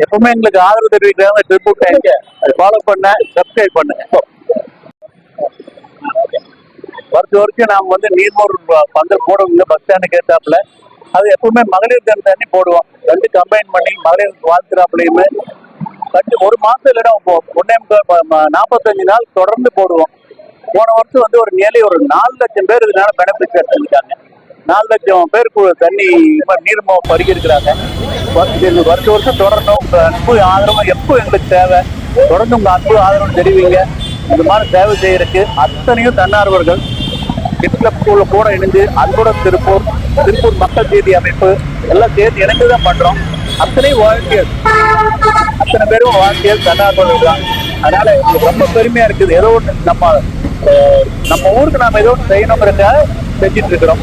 எப்பவுமே எங்களுக்கு ஆதரவு தெரிவிக்கிறாங்க ட்ரிபிள் டேங்க அதை ஃபாலோ பண்ண சப்ஸ்கிரைப் பண்ணுங்க வருஷம் வருஷம் நாம் வந்து நீர்மோர் பந்தல் போடுவோங்க பஸ் ஸ்டாண்டுக்கு கேட்டாப்புல. அது எப்பவுமே மகளிர் தினம் தண்ணி போடுவோம். ரெண்டு கம்பைன் பண்ணி மகளிர் வாழ்த்துறாப்புலையுமே. கட்டி ஒரு மாசம் இல்லைன்னா ஒன்னே நாற்பத்தஞ்சு நாள் தொடர்ந்து போடுவோம். போன வருஷம் வந்து ஒரு நியர்லி ஒரு நாலு லட்சம் பேர் இதனால பெனிஃபிட் எடுத்துருக்காங்க. நாலு லட்சம் பேருக்கு தண்ணி இப்ப பருகிருக்கிறாங்க வருஷம் இது வருஷம் வருஷம் தொடரணும். உங்க அன்பு ஆதரவு எப்போ எங்களுக்கு தேவை? தொடர்ந்து உங்க அன்பு ஆதரவு தெரிவிங்க. இந்த மாதிரி சேவை செய்யறதுக்கு அத்தனையும் தன்னார்வர்கள் கிட்லப் கூட இணைந்து அன்போட திருப்பூர் திருப்பூர் மக்கள் செய்தி அமைப்பு எல்லாம் சேர்த்து இணைந்து தான் பண்றோம். அத்தனை வாலண்டியர்ஸ் அத்தனை பேரும் வாலண்டியர்ஸ் தன்னார்வர்கள் தான். அதனால எங்களுக்கு ரொம்ப பெருமையா இருக்குது. ஏதோ ஒன்று நம்ம நம்ம ஊருக்கு நாம ஏதோ ஒன்று செய்யணுங்கிறதுக்காக செஞ்சுட்டு இருக்கிறோம்.